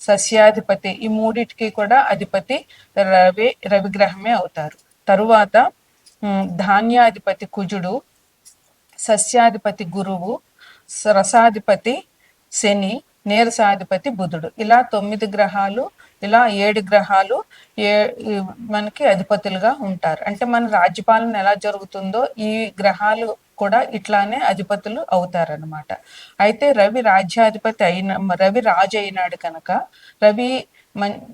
సస్యాధిపతి. ఈ మూడిటికి కూడా అధిపతి రవి రవిగ్రహమే అవుతారు. తరువాత ఉమ్, ధాన్యాధిపతి కుజుడు సస్యాధిపతి గురువు రసాధిపతి శని నీరసాధిపతి బుధుడు. ఇలా తొమ్మిది గ్రహాలు ఇలా ఏడు గ్రహాలు ఏ మనకి అధిపతులుగా ఉంటారు. అంటే మన రాజ్యపాలన ఎలా జరుగుతుందో ఈ గ్రహాలు కూడా ఇట్లానే అధిపతులు అవుతారనమాట అయితే రవి రాజ్యాధిపతి అయిన రవి రాజు అయినాడు కనుక రవి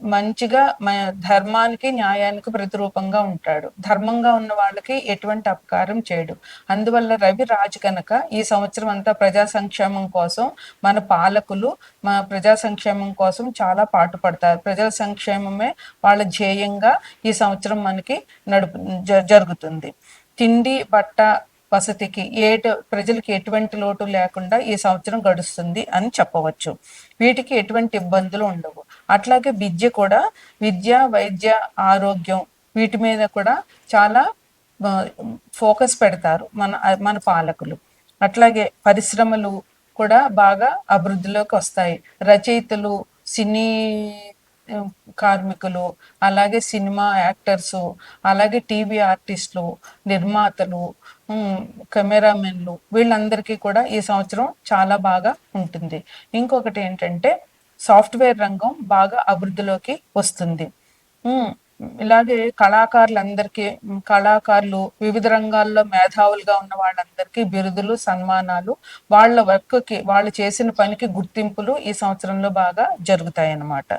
మంచిగా ధర్మానికి న్యాయానికి ప్రతిరూపంగా ఉంటాడు. ధర్మంగా ఉన్న వాళ్ళకి ఎటువంటి అపకారం చేయడు. అందువల్ల రవి రాజు కనుక ఈ సంవత్సరం అంతా ప్రజా సంక్షేమం కోసం మన పాలకులు మన ప్రజా సంక్షేమం కోసం చాలా పాటుపడతారు. ప్రజల సంక్షేమమే వాళ్ళ ధ్యేయంగా ఈ సంవత్సరం మనకి నడుపు జ- జరుగుతుంది. తిండి బట్ట వసతికి ఏటు ప్రజలకి ఎటువంటి లోటు లేకుండా ఈ సంవత్సరం గడుస్తుంది అని చెప్పవచ్చు. వీటికి ఎటువంటి ఇబ్బందులు ఉండవు. అట్లాగే విద్య కూడా విద్య వైద్య ఆరోగ్యం వీటి మీద కూడా చాలా ఫోకస్ పెడతారు మన మన పాలకులు. అట్లాగే పరిశ్రమలు కూడా బాగా అభివృద్ధిలోకి వస్తాయి. రచయితలు సినీ కార్మికులు అలాగే సినిమా యాక్టర్స్ అలాగే టీవీ ఆర్టిస్టులు నిర్మాతలు కెమెరామెన్లు వీళ్ళందరికీ కూడా ఈ సంవత్సరం చాలా బాగా ఉంటుంది. ఇంకొకటి ఏంటంటే సాఫ్ట్వేర్ రంగం బాగా అభివృద్ధిలోకి వస్తుంది. ఇలాగే కళాకారులందరికీ కళాకారులు వివిధ రంగాల్లో మేధావులుగా ఉన్న వాళ్ళందరికీ బిరుదులు సన్మానాలు వాళ్ళ వర్క్కి వాళ్ళు చేసిన పనికి గుర్తింపులు ఈ సంవత్సరంలో బాగా జరుగుతాయి అన్నమాట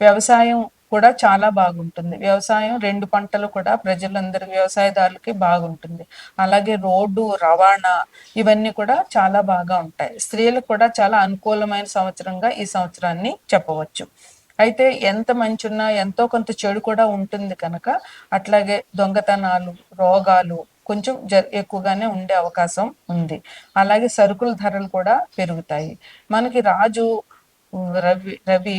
వ్యవసాయం కూడా చాలా బాగుంటుంది. వ్యవసాయం రెండు పంటలు కూడా ప్రజలందరూ వ్యవసాయదారులకి బాగుంటుంది. అలాగే రోడ్డు రవాణా ఇవన్నీ కూడా చాలా బాగా ఉంటాయి. స్త్రీలకు కూడా చాలా అనుకూలమైన సంవత్సరంగా ఈ సంవత్సరాన్ని చెప్పవచ్చు. అయితే ఎంత మంచి ఉన్నా ఎంతో కొంత చెడు కూడా ఉంటుంది కనుక అట్లాగే దొంగతనాలు రోగాలు కొంచెం జ ఎక్కువగానే ఉండే అవకాశం ఉంది. అలాగే సరుకుల ధరలు కూడా పెరుగుతాయి. మనకి రాజు రవి రవి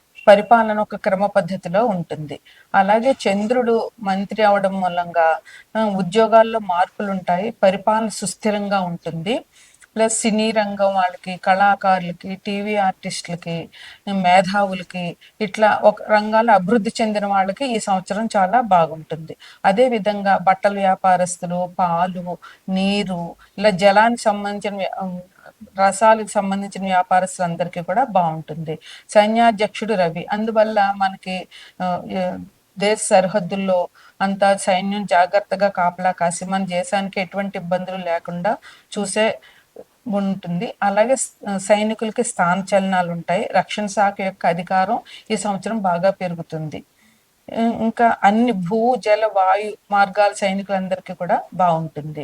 పరిపాలన ఒక క్రమ పద్ధతిలో ఉంటుంది. అలాగే చంద్రుడు మంత్రి అవడం మూలంగా ఉద్యోగాల్లో మార్పులు ఉంటాయి పరిపాలన సుస్థిరంగా ఉంటుంది. ప్లస్ సినీ రంగం వాళ్ళకి కళాకారులకి టీవీ ఆర్టిస్టులకి మేధావులకి ఇట్లా ఒక రంగాలు అభివృద్ధి చెందిన వాళ్ళకి ఈ సంవత్సరం చాలా బాగుంటుంది. అదే విధంగా బట్టల వ్యాపారస్తులు పాలు నీరు ఇలా జలానికి సంబంధించిన వ్య- రసాలకు సంబంధించిన వ్యాపారస్తులందరికీ కూడా బాగుంటుంది. సైన్యాధ్యక్షుడు రవి. అందువల్ల మనకి దేశ సరిహద్దుల్లో అంతా సైన్యం జాగ్రత్తగా కాపలా కాసి మన దేశానికి ఎటువంటి ఇబ్బందులు లేకుండా చూసే ఉంటుంది. అలాగే సైనికులకి స్థాన చలనాలు ఉంటాయి. రక్షణ శాఖ యొక్క అధికారం ఈ సంవత్సరం బాగా పెరుగుతుంది. ఇంకా అన్ని భూ జల వాయు మార్గాల సైనికులందరికీ కూడా బాగుంటుంది.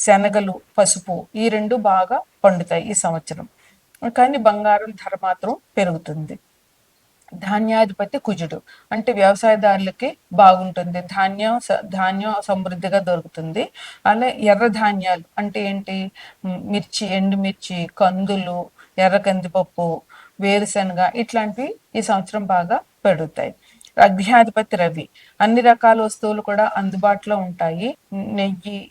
శనగలు పసుపు ఈ రెండు బాగా పండుతాయి ఈ సంవత్సరం. కానీ బంగారం ధర మాత్రం పెరుగుతుంది. ధాన్యాధిపతి కుజుడు. అంటే వ్యవసాయదారులకి బాగుంటుంది. ధాన్యం స- ధాన్యం సమృద్ధిగా దొరుకుతుంది. అలా ఎర్ర ధాన్యాలు అంటే ఏంటి? మిర్చి ఎండుమిర్చి కందులు ఎర్ర కందిపప్పు వేరుశనగ ఇట్లాంటివి ఈ సంవత్సరం బాగా పెరుగుతాయి. అగ్నియాధిపతి రవి. అన్ని రకాల వస్తువులు కూడా అందుబాటులో ఉంటాయి. నెయ్యి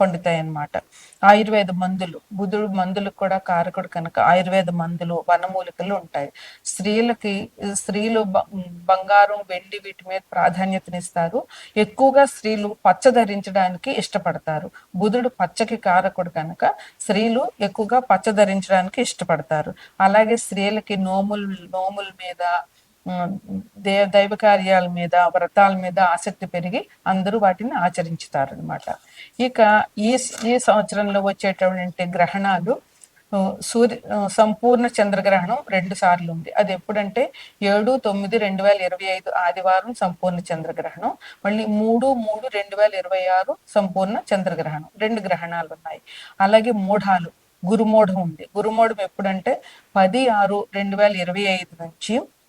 పండుతాయి అన్నమాట ఆయుర్వేద మందులు బుధుడు మందులు కూడా కారకుడు కనుక ఆయుర్వేద మందులు వనమూలికలు ఉంటాయి. స్త్రీలకి స్త్రీలు బ- బంగారం వెండి వీటి మీద ప్రాధాన్యతనిస్తారు. ఎక్కువగా స్త్రీలు పచ్చ ధరించడానికి ఇష్టపడతారు. బుధుడు పచ్చకి కారకుడు కనుక స్త్రీలు ఎక్కువగా పచ్చ ధరించడానికి ఇష్టపడతారు. అలాగే స్త్రీలకి నోములు నోముల మీద దే దైవ కార్యాల మీద వ్రతాల మీద ఆసక్తి పెరిగి అందరూ వాటిని ఆచరించుతారు అనమాట ఇక ఈ ఈ సంవత్సరంలో వచ్చేటటువంటి గ్రహణాలు సూర్య సంపూర్ణ చంద్రగ్రహణం రెండు సార్లు ఉంది. అది ఎప్పుడంటే ఏడు తొమ్మిది రెండు వేల ఇరవై ఐదు ఆదివారం సంపూర్ణ చంద్రగ్రహణం మళ్ళీ మూడు మూడు రెండు వేల ఇరవై ఆరు సంపూర్ణ చంద్రగ్రహణం. రెండు గ్రహణాలు ఉన్నాయి. అలాగే మూఢాలు గురుమూఢం ఉంది. గురుమూఢం ఎప్పుడంటే పది ఆరు రెండు వేల ఇరవై ఐదు నుంచి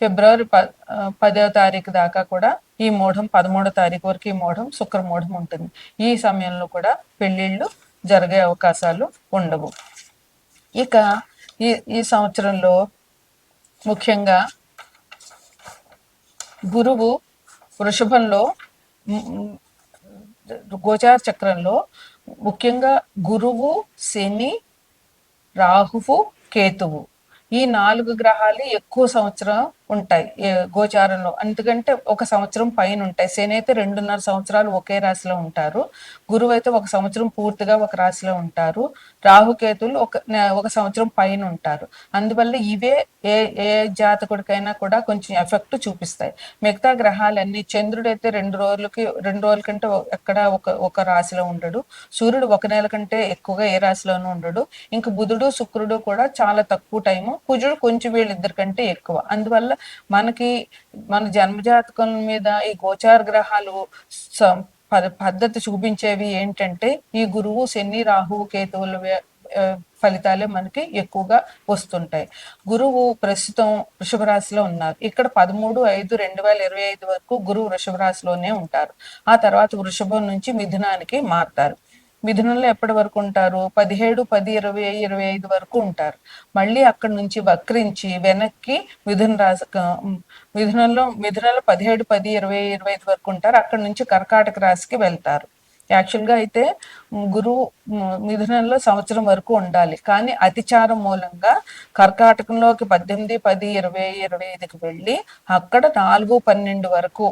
ఫిబ్రవరి ప పదవ తారీఖు దాకా కూడా ఈ మూఢం పదమూడో తారీఖు వరకు ఈ మూఢం శుక్ర మూఢం ఉంటుంది. ఈ సమయంలో కూడా పెళ్ళిళ్ళు జరిగే అవకాశాలు ఉండవు. ఇక ఈ ఈ సంవత్సరంలో ముఖ్యంగా గురువు వృషభంలో గోచార చక్రంలో ముఖ్యంగా గురువు శని రాహువు కేతువు. ఈ నాలుగు గ్రహాలు ఎక్కువ సంవత్సరం ఉంటాయి గోచారంలో. ఎందుకంటే ఒక సంవత్సరం పైన ఉంటాయి. శని అయితే రెండున్నర సంవత్సరాలు ఒకే రాశిలో ఉంటారు. గురువు అయితే ఒక సంవత్సరం పూర్తిగా ఒక రాశిలో ఉంటారు. రాహుకేతులు ఒక ఒక సంవత్సరం పైన ఉంటారు. అందువల్ల ఇవే ఏ ఏ జాతకుడికైనా కూడా కొంచెం ఎఫెక్ట్ చూపిస్తాయి. మిగతా గ్రహాలన్నీ చంద్రుడు అయితే రెండు రోజులకి రెండు రోజుల కంటే ఎక్కడ ఒక ఒక రాశిలో ఉండడు. సూర్యుడు ఒక నెల కంటే ఎక్కువగా ఏ రాశిలోనూ ఉండడు. ఇంకా బుధుడు శుక్రుడు కూడా చాలా తక్కువ టైము. కుజుడు కొంచెం వీళ్ళిద్దరి కంటే ఎక్కువ. అందువల్ల మనకి మన జన్మజాతకం మీద ఈ గోచార గ్రహాలు పద్ధతి చూపించేవి ఏంటంటే ఈ గురువు శని రాహువు కేతువుల ఫలితాలే మనకి ఎక్కువగా వస్తుంటాయి. గురువు ప్రస్తుతం వృషభ రాశిలో ఉన్నారు. ఇక్కడ పదమూడు ఐదు రెండు వేల ఇరవై ఐదు వరకు గురువు వృషభ రాశిలోనే ఉంటారు. ఆ తర్వాత వృషభం నుంచి మిథునానికి మారుతారు. మిథునంలో ఎప్పటి వరకు ఉంటారు? పదిహేడు పది ఇరవై ఇరవై ఐదు వరకు ఉంటారు. మళ్ళీ అక్కడి నుంచి వక్రించి వెనక్కి మిథున రాశి మిథునంలో మిథునంలో పదిహేడు పది ఇరవై ఇరవై ఐదు వరకు ఉంటారు. అక్కడి నుంచి కర్కాటక రాశికి వెళ్తారు. యాక్చువల్గా అయితే గురువు మిథునంలో సంవత్సరం వరకు ఉండాలి. కానీ అతిచారం మూలంగా కర్కాటకంలోకి పద్దెనిమిది పది ఇరవై ఇరవై ఐదుకి వెళ్ళి అక్కడ నాలుగు పన్నెండు వరకు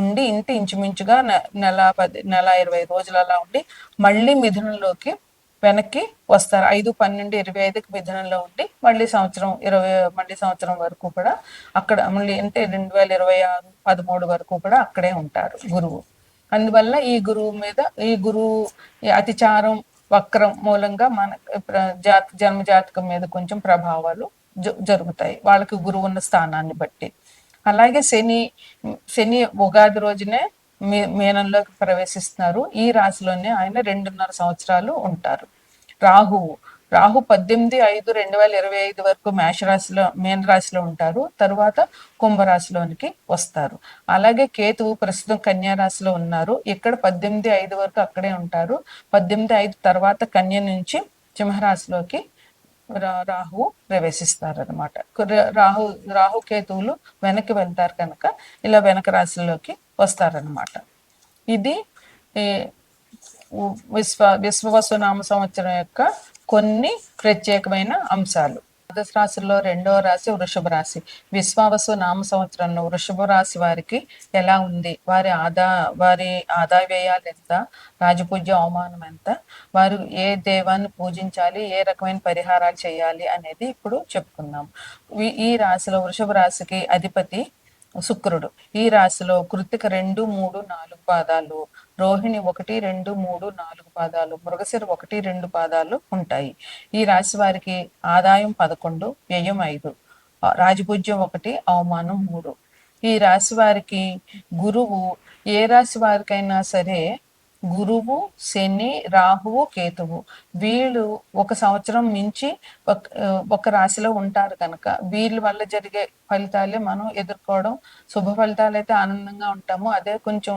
ఉండి ఇంటి ఇంచుమించుగా నెల పది నెల ఇరవై రోజులు అలా ఉండి మళ్ళీ మిథునంలోకి వెనక్కి వస్తారు. ఐదు పన్నెండు ఇరవై ఐదుకి మిథునంలో ఉండి మళ్ళీ సంవత్సరం ఇరవై మళ్ళీ సంవత్సరం వరకు కూడా అక్కడ మళ్ళీ అంటే రెండు వేల ఇరవై ఆరు పదమూడు వరకు కూడా అక్కడే ఉంటారు గురువు. అందువల్ల ఈ గురువు మీద ఈ గురువు అతిచారం వక్రం మూలంగా మన జాత జన్మ జాతకం మీద కొంచెం ప్రభావాలు జరుగుతాయి. వాళ్ళకి గురువు ఉన్న స్థానాన్ని బట్టి. అలాగే శని శని ఉగాది రోజునే మీ మీనంలోకి ప్రవేశిస్తున్నారు. ఈ రాశిలోనే ఆయన రెండున్నర సంవత్సరాలు ఉంటారు. రాహువు రాహు పద్దెనిమిది ఐదు రెండు వేల ఇరవై ఐదు వరకు మేషరాశిలో మీన రాశిలో ఉంటారు. తరువాత కుంభరాశిలోనికి వస్తారు. అలాగే కేతువు ప్రస్తుతం కన్యా రాశిలో ఉన్నారు. ఇక్కడ పద్దెనిమిది ఐదు వరకు అక్కడే ఉంటారు. పద్దెనిమిది ఐదు తర్వాత కన్య నుంచి సింహరాశిలోకి రాహు ప్రవేశిస్తారు అనమాట రాహు రాహు కేతువులు వెనక్కి వెళ్తారు కనుక ఇలా వెనక రాశిలోకి వస్తారనమాట ఇది విశ్వ విశ్వవసునామ సంవత్సరం యొక్క కొన్ని ప్రత్యేకమైన అంశాలు. ద్వాదశ రాశిలో రెండవ రాశి వృషభ రాశి. విశ్వావసు నామ సంవత్సరంలో వృషభ రాశి వారికి ఎలా ఉంది? వారి ఆదా వారి ఆదాయ వ్యయాలు ఎంత? రాజపూజ్య అవమానం ఎంత? వారు ఏ దేవాన్ని పూజించాలి? ఏ రకమైన పరిహారాలు చేయాలి? అనేది ఇప్పుడు చెప్పుకుందాం. ఈ రాశిలో వృషభ రాశికి అధిపతి శుక్రుడు. ఈ రాశిలో కృతిక రెండు మూడు నాలుగు పాదాలు. రోహిణి ఒకటి రెండు మూడు నాలుగు పాదాలు మృగశిర ఒకటి రెండు పాదాలు ఉంటాయి. ఈ రాశి వారికి ఆదాయం పదకొండు వ్యయం ఐదు రాజపూజ్యం ఒకటి అవమానం మూడు. ఈ రాశి వారికి గురువు ఏ రాశి వారికైనా సరే గురువు శని రాహువు కేతువు. వీళ్ళు ఒక సంవత్సరం మించి ఒక రాశిలో ఉంటారు కనుక వీళ్ళ వల్ల జరిగే ఫలితాలే మనం ఎదుర్కోవడం. శుభ ఫలితాలు అయితే ఆనందంగా ఉంటాము. అదే కొంచెం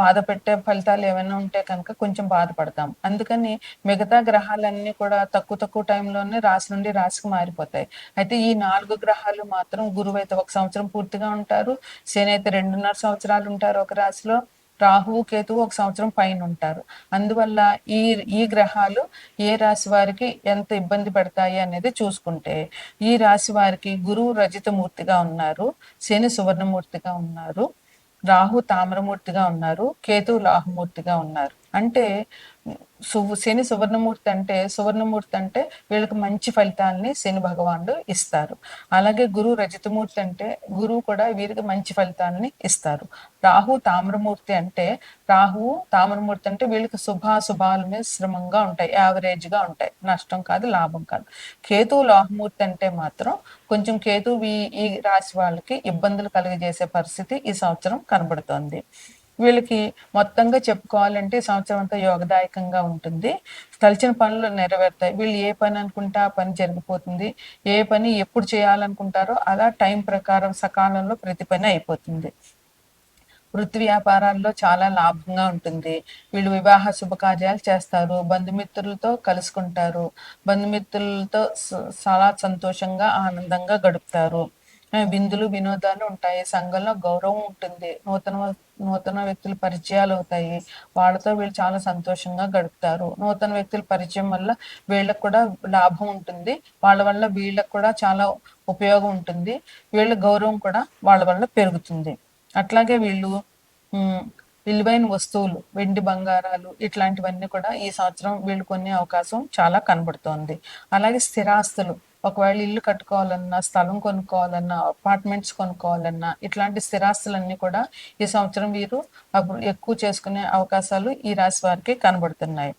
బాధ పెట్టే ఫలితాలు ఏమైనా ఉంటే కనుక కొంచెం బాధపడతాం. అందుకని మిగతా గ్రహాలన్నీ కూడా తక్కువ తక్కువ టైంలోనే రాశి నుండి రాశికి మారిపోతాయి. అయితే ఈ నాలుగు గ్రహాలు మాత్రం గురువు అయితే ఒక సంవత్సరం పూర్తిగా ఉంటారు. శని అయితే రెండున్నర సంవత్సరాలు ఉంటారు ఒక రాశిలో. రాహువు కేతువు ఒక సంవత్సరం పైన ఉంటారు. అందువల్ల ఈ ఈ గ్రహాలు ఏ రాశి వారికి ఎంత ఇబ్బంది పెడతాయి అనేది చూసుకుంటే ఈ రాశి వారికి గురువు రజితమూర్తిగా ఉన్నారు శని సువర్ణమూర్తిగా ఉన్నారు రాహు తామ్రమూర్తిగా ఉన్నారు కేతు లాహుమూర్తిగా ఉన్నారు. అంటే శని సువర్ణమూర్తి అంటే సువర్ణమూర్తి అంటే వీళ్ళకి మంచి ఫలితాలని శని భగవానుడు ఇస్తారు. అలాగే గురువు రజతమూర్తి అంటే గురువు కూడా వీరికి మంచి ఫలితాలని ఇస్తారు. రాహు తామ్రమూర్తి అంటే రాహు తామ్రమూర్తి అంటే వీళ్ళకి శుభాశుభాల మీద శ్రమంగా ఉంటాయి యావరేజ్గా ఉంటాయి. నష్టం కాదు లాభం కాదు. కేతు లోహమూర్తి అంటే మాత్రం కొంచెం కేతు ఈ రాశి వాళ్ళకి ఇబ్బందులు కలిగజేసే పరిస్థితి ఈ సంవత్సరం కనబడుతోంది. వీళ్ళకి మొత్తంగా చెప్పుకోవాలంటే సంవత్సరం అంతా యోగదాయకంగా ఉంటుంది. తలిచిన పనులు నెరవేరుతాయి. వీళ్ళు ఏ పని అనుకుంటే ఆ పని జరిగిపోతుంది. ఏ పని ఎప్పుడు చేయాలనుకుంటారో అలా టైం ప్రకారం సకాలంలో ప్రతి పని అయిపోతుంది. వృత్తి వ్యాపారాల్లో చాలా లాభంగా ఉంటుంది. వీళ్ళు వివాహ శుభకార్యాలు చేస్తారు. బంధుమిత్రులతో కలుసుకుంటారు. బంధుమిత్రులతో చాలా సంతోషంగా ఆనందంగా గడుపుతారు. విందులు వినోదాలు ఉంటాయి. సంఘంలో గౌరవం ఉంటుంది. నూతన నూతన వ్యక్తుల పరిచయాలు అవుతాయి. వాళ్ళతో వీళ్ళు చాలా సంతోషంగా గడుపుతారు. నూతన వ్యక్తుల పరిచయం వల్ల వీళ్ళకు కూడా లాభం ఉంటుంది. వాళ్ళ వల్ల వీళ్ళకు కూడా చాలా ఉపయోగం ఉంటుంది. వీళ్ళ గౌరవం కూడా వాళ్ళ వల్ల పెరుగుతుంది. అట్లాగే వీళ్ళు విలువైన వస్తువులు వెండి బంగారాలు ఇట్లాంటివన్నీ కూడా ఈ సంవత్సరం వీళ్ళు కొనే అవకాశం చాలా కనబడుతోంది. అలాగే స్థిరాస్తులు ఒకవేళ ఇల్లు కట్టుకోవాలన్నా స్థలం కొనుక్కోవాలన్నా అపార్ట్మెంట్స్ కొనుక్కోవాలన్నా ఇట్లాంటి స్థిరాస్తులన్నీ కూడా ఈ సంవత్సరం వీరు ఎక్కువ చేసుకునే అవకాశాలు ఈ రాశి వారికి కనబడుతున్నాయి.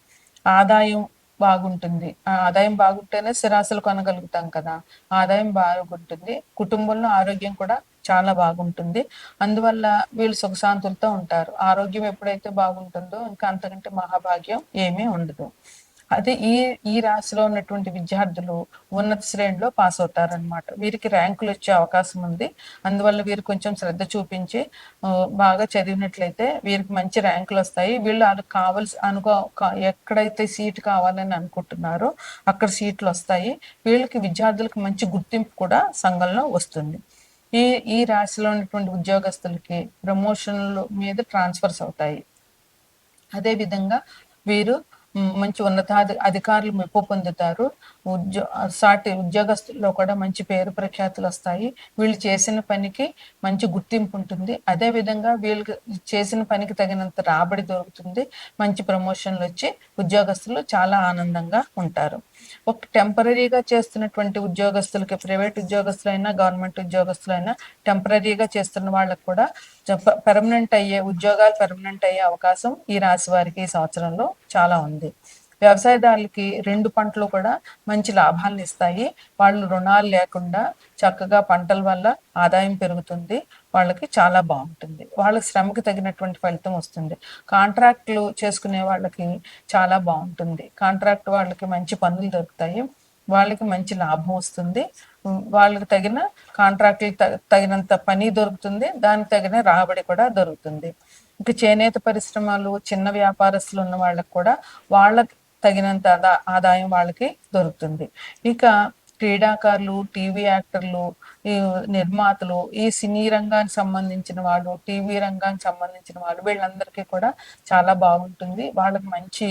ఆదాయం బాగుంటుంది. ఆదాయం బాగుంటేనే స్థిరాస్తులు కొనగలుగుతాం కదా. ఆదాయం బాగుంటుంది. కుటుంబంలో ఆరోగ్యం కూడా చాలా బాగుంటుంది. అందువల్ల వీళ్ళు సుఖశాంతులతో ఉంటారు. ఆరోగ్యం ఎప్పుడైతే బాగుంటుందో ఇంకా అంతకంటే మహాభాగ్యం ఏమీ ఉండదు. అదే ఈ ఈ రాశిలో ఉన్నటువంటి విద్యార్థులు ఉన్నత శ్రేణిలో పాస్ అవుతారనమాట వీరికి ర్యాంకులు వచ్చే అవకాశం ఉంది. అందువల్ల వీరు కొంచెం శ్రద్ధ చూపించి బాగా చదివినట్లయితే వీరికి మంచి ర్యాంకులు వస్తాయి. వీళ్ళు వాళ్ళకి కావాల్సి అనుకో కా- ఎక్కడైతే సీట్ కావాలని అనుకుంటున్నారో అక్కడ సీట్లు వస్తాయి. వీళ్ళకి విద్యార్థులకు మంచి గుర్తింపు కూడా సంఘంలో వస్తుంది. ఈ ఈ రాశిలో ఉన్నటువంటి ఉద్యోగస్తులకి ప్రమోషన్ల మీద ట్రాన్స్ఫర్స్ అవుతాయి. అదే విధంగా వీరు మంచి ఉన్నతాధి అధికారులు మెప్పు పొందుతారు. ఉద్యో సాటి ఉద్యోగస్తుల్లో కూడా మంచి పేరు ప్రఖ్యాతులు వస్తాయి. వీళ్ళు చేసిన పనికి మంచి గుర్తింపు ఉంటుంది. అదే విధంగా వీళ్ళకి చేసిన పనికి తగినంత రాబడి దొరుకుతుంది. మంచి ప్రమోషన్లు వచ్చి ఉద్యోగస్తులు చాలా ఆనందంగా ఉంటారు. ఒక టెంపరీగా చేస్తున్నటువంటి ఉద్యోగస్తులకి ప్రైవేట్ ఉద్యోగస్తులైనా గవర్నమెంట్ ఉద్యోగస్తులైనా టెంపరీగా చేస్తున్న వాళ్ళకు కూడా పెర్మనెంట్ అయ్యే ఉద్యోగాలు పెర్మనెంట్ అయ్యే అవకాశం ఈ రాశి వారికి ఈ సంవత్సరంలో చాలా ఉంది. వ్యవసాయదారులకి రెండు పంటలు కూడా మంచి లాభాలను ఇస్తాయి. వాళ్ళు రుణాలు లేకుండా చక్కగా పంటల వల్ల ఆదాయం పెరుగుతుంది. వాళ్ళకి చాలా బాగుంటుంది. వాళ్ళ శ్రమకు తగినటువంటి ఫలితం వస్తుంది. కాంట్రాక్ట్లు చేసుకునే వాళ్ళకి చాలా బాగుంటుంది. కాంట్రాక్ట్ వాళ్ళకి మంచి పనులు దొరుకుతాయి. వాళ్ళకి మంచి లాభం వస్తుంది. వాళ్ళకి తగిన కాంట్రాక్ట్లు తగినంత పని దొరుకుతుంది. దానికి తగిన రాబడి కూడా దొరుకుతుంది. ఇంకా చేనేత పరిశ్రమలు చిన్న వ్యాపారస్తులు ఉన్న వాళ్ళకి కూడా వాళ్ళకి తగినంత ఆదాయం వాళ్ళకి దొరుకుతుంది. ఇక క్రీడాకారులు టీవీ యాక్టర్లు ఈ నిర్మాతలు ఈ సినీ రంగానికి సంబంధించిన వాళ్ళు టీవీ రంగానికి సంబంధించిన వాళ్ళు వీళ్ళందరికీ కూడా చాలా బాగుంటుంది. వాళ్ళకి మంచి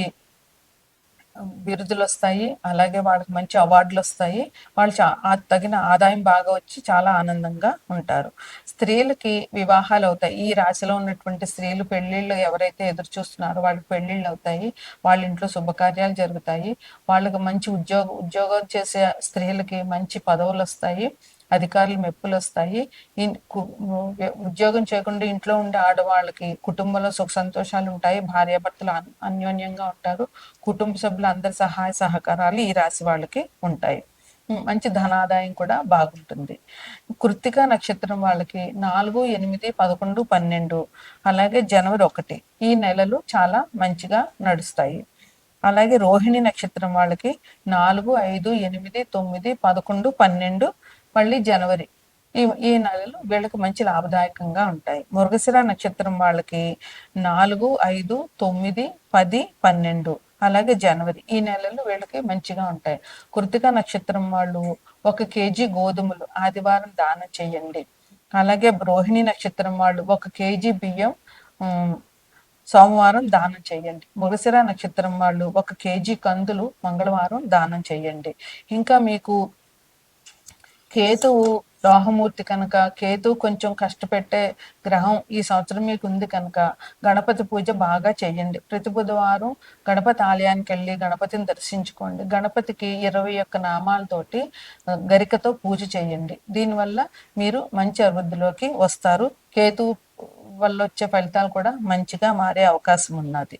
బిరుదులు వస్తాయి అలాగే వాళ్ళకి మంచి అవార్డులు వస్తాయి వాళ్ళు ఆ తగిన ఆదాయం బాగా వచ్చి చాలా ఆనందంగా ఉంటారు. స్త్రీలకి వివాహాలు అవుతాయి ఈ రాశిలో ఉన్నటువంటి స్త్రీలు పెళ్ళిళ్ళు ఎవరైతే ఎదురు చూస్తున్నారో వాళ్ళకి పెళ్ళిళ్ళు అవుతాయి వాళ్ళ ఇంట్లో శుభకార్యాలు జరుగుతాయి. వాళ్ళకి మంచి ఉద్యోగ ఉద్యోగం చేసే స్త్రీలకి మంచి పదవులు వస్తాయి అధికారులు మెప్పులు వస్తాయి. ఉద్యోగం చేయకుండా ఇంట్లో ఉండే ఆడవాళ్ళకి కుటుంబంలో సుఖ సంతోషాలు ఉంటాయి. భార్యాభర్తలు అన్యోన్యంగా ఉంటారు. కుటుంబ సభ్యుల అందరి సహాయ సహకారాలు ఈ రాశి వాళ్ళకి ఉంటాయి. మంచి ధనాదాయం కూడా బాగుంటుంది. కృత్తిక నక్షత్రం వాళ్ళకి నాలుగు ఎనిమిది పదకొండు పన్నెండు అలాగే జనవరి ఒకటి ఈ నెలలు చాలా మంచిగా నడుస్తాయి. అలాగే రోహిణి నక్షత్రం వాళ్ళకి నాలుగు ఐదు ఎనిమిది తొమ్మిది పదకొండు పన్నెండు మళ్ళీ జనవరి. ఈ ఈ నెలలు వీళ్ళకి మంచి లాభదాయకంగా ఉంటాయి. మృగశిర నక్షత్రం వాళ్ళకి నాలుగు ఐదు తొమ్మిది పది పన్నెండు. అలాగే జనవరి. ఈ నెలలు వీళ్ళకి మంచిగా ఉంటాయి. కృతిక నక్షత్రం వాళ్ళు ఒక కేజీ గోధుమలు ఆదివారం దానం చేయండి. అలాగే రోహిణి నక్షత్రం వాళ్ళు ఒక కేజీ బియ్యం సోమవారం దానం చేయండి. మృగశిర నక్షత్రం వాళ్ళు ఒక కేజీ కందులు మంగళవారం దానం చేయండి. ఇంకా మీకు కేతువు రాహమూర్తి కనుక కేతు కొంచెం కష్టపెట్టే గ్రహం ఈ సంవత్సరం మీకు ఉంది కనుక గణపతి పూజ బాగా చేయండి. ప్రతి బుధవారం గణపతి ఆలయానికి వెళ్ళి గణపతిని దర్శించుకోండి. గణపతికి ఇరవై ఒక్క నామాలతోటి గరికతో పూజ చేయండి. దీనివల్ల మీరు మంచి అభివృద్ధిలోకి వస్తారు. కేతు వల్ల వచ్చే ఫలితాలు కూడా మంచిగా మారే అవకాశం ఉన్నది.